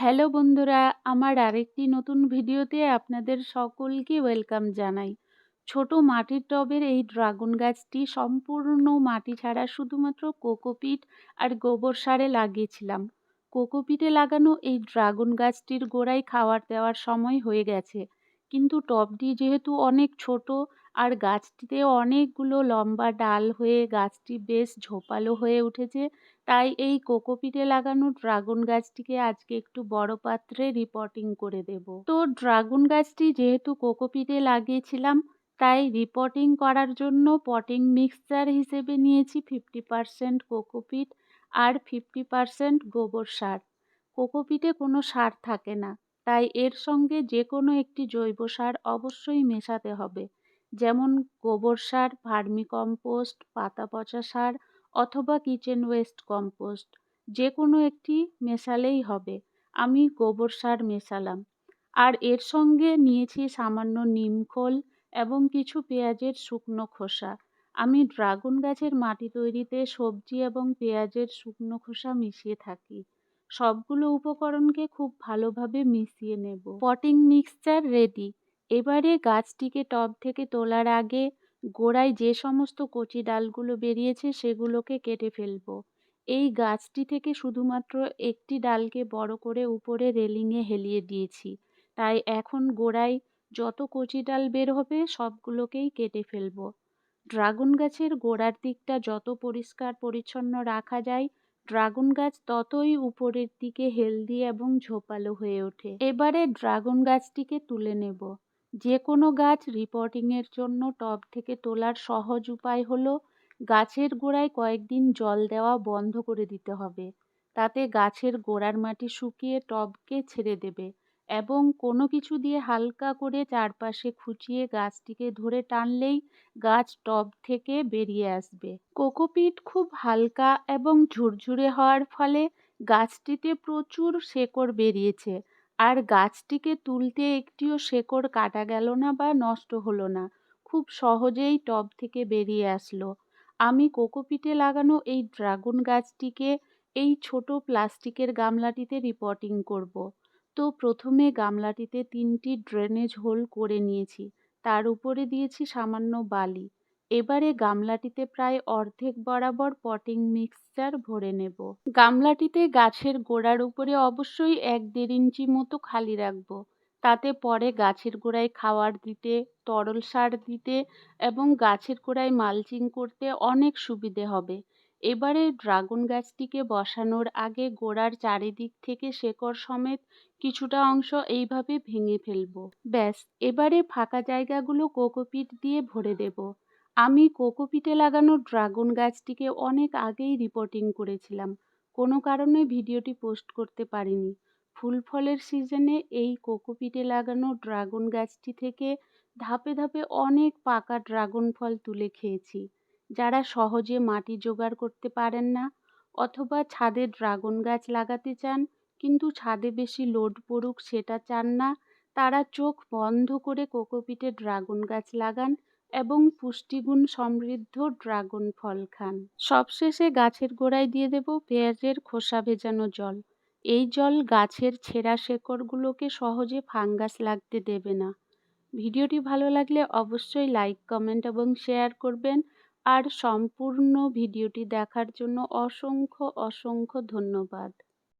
Hello বন্ধুরা, আমার আরেকটি নতুন ভিডিওতে আপনাদের সকলকে ওয়েলকাম জানাই। ছোট মাটির টবের এই ড্রাগন গাছটি সম্পূর্ণ মাটি ছাড়া শুধুমাত্র কোকোপিট আর গোবর সারে লাগিয়েছিলাম। কোকোপিটে লাগানো এই ড্রাগন গাছটির গোড়ায় খাওয়ার দেওয়ার সময় হয়ে গেছে। কিন্তু টবটি যেহেতু অনেক ছোট আর গাছটিতে অনেকগুলো লম্বা ডাল হয়ে গাছটি বেশ ঝোপালো হয়ে উঠেছে। তাই এই কোকোপিটে লাগানো ড্রাগন গাছটিকে আজকে একটু বড় পাত্রে রিপোর্টিং করে দেব। তো ড্রাগন গাছটি যেহেতু কোকোপিটে লাগিয়েছিলাম, তাই রিপোর্টিং করার জন্য পটিং মিক্সচার হিসেবে নিয়েছি ফিফটি পারসেন্ট কোকোপিট আর ফিফটি পারসেন্ট গোবর সার। কোকোপিটে কোনো সার থাকে না, তাই এর সঙ্গে যে কোনো একটি জৈব সার অবশ্যই মেশাতে হবে। যেমন গোবর সার ভার্মি কম্পোস্ট পাতা পচা সার অথবা কিচেন ওয়েস্ট কম্পোস্ট। যে কোনো একটি মেশালেই হবে। আমি গোবর সার মেশালাম। আর এর সঙ্গে নিয়েছি সামান্য নিমখোল এবং কিছু পেঁয়াজের শুকনো খোসা। আমি ড্রাগন গাছের মাটি তৈরিতে সবজি এবং পেঁয়াজের শুকনো খোসা মিশিয়ে থাকি। সবগুলো উপকরণকে খুব ভালোভাবে মিশিয়ে নেব। Potting mixture ready. এবারে গাছটিকে টব থেকে তোলার আগে গোড়ায় যে সমস্ত কচি ডালগুলো বেরিয়েছে সেগুলোকে কেটে ফেলব। এই গাছটি থেকে শুধুমাত্র একটি ডালকে বড় করে উপরে রেলিংয়ে হেলিয়ে দিয়েছি। তাই এখন গোড়ায় যত কচি ডাল বের হবে সবগুলোকেই কেটে ফেলব। ড্রাগন গাছের গোড়ার দিকটা যত পরিষ্কার পরিচ্ছন্ন রাখা যায়, ড্রাগন গাছ ততই উপরের দিকে হেলদি এবং ঝোপালো হয়ে ওঠে। এবারে ড্রাগন গাছটিকে তুলে নেব। যে কোনো গাছ রিপোর্টিংয়ের জন্য টব থেকে তোলার সহজ উপায় হলো, গাছের গোড়ায় কয়েকদিন জল দেওয়া বন্ধ করে দিতে হবে। তাতে গাছের গোড়ার মাটি শুকিয়ে টবকে ছেড়ে দেবে এবং কোনো কিছু দিয়ে হালকা করে চারপাশে খুঁচিয়ে গাছটিকে ধরে টানলেই গাছ টব থেকে বেরিয়ে আসবে। কোকোপিট খুব হালকা এবং ঝুরঝুরে হওয়ার ফলে গাছটিতে প্রচুর শেকড় বেরিয়েছে। আর গাছটিকে তুলতে একটিও শেকড় কাটা গেল না বা নষ্ট হলো না। খুব সহজেই টব থেকে বেরিয়ে আসলো। আমি কোকোপিটে লাগানো এই ড্রাগন গাছটিকে এই ছোট প্লাস্টিকের গামলাটিতে রিপোর্টিং করব। তো প্রথমে গামলাটিতে তিনটি ড্রেনেজ হোল করে নিয়েছি। তার উপরে দিয়েছি সামান্য বালি। এবারে গামলাটিতে প্রায় অর্ধেক বরাবর পটিং মিক্সচার ভরে নেব। গামলাটিতে গাছের গোড়ার উপরে অবশ্যই এক দেড় ইঞ্চি মতো খালি রাখব। তাতে পরে গাছের গোড়ায় খাওয়ার দিতে, তরল সার দিতে এবং গাছের গোড়ায় মালচিং করতে অনেক সুবিধে হবে। এবারে ড্রাগন গাছটিকে বসানোর আগে গোড়ার চারিদিক থেকে শেকড় সমেত কিছুটা অংশ এইভাবে ভেঙে ফেলব। ব্যাস, এবারে ফাঁকা জায়গাগুলো কোকোপিট দিয়ে ভরে দেব। আমি কোকোপিটে লাগানো ড্রাগন গাছটিকে অনেক আগেই রিপোর্টিং করেছিলাম। কোনো কারণে ভিডিওটি পোস্ট করতে পারিনি। ফুল ফলের সিজনে এই কোকোপিটে লাগানো ড্রাগন গাছটি থেকে ধাপে ধাপে অনেক পাকা ড্রাগন ফল তুলে খেয়েছি। যারা সহজে মাটি জোগাড় করতে পারেন না অথবা ছাদে ড্রাগন গাছ লাগাতে চান কিন্তু ছাদে বেশি লোড পড়ুক সেটা চান না, তারা চোখ বন্ধ করে কোকোপিটে ড্রাগন গাছ লাগান এবং পুষ্টিগুণ সমৃদ্ধ ড্রাগন ফল খান। সবশেষে গাছের গোড়ায় দিয়ে দেব পেঁয়াজের খোসা ভেজানো জল। এই জল গাছের ছেঁড়া শেকড়গুলোকে সহজে ফাঙ্গাস লাগতে দেবে না। ভিডিওটি ভালো লাগলে অবশ্যই লাইক, কমেন্ট এবং শেয়ার করবেন। আর সম্পূর্ণ ভিডিওটি দেখার জন্য অসংখ্য অসংখ্য ধন্যবাদ।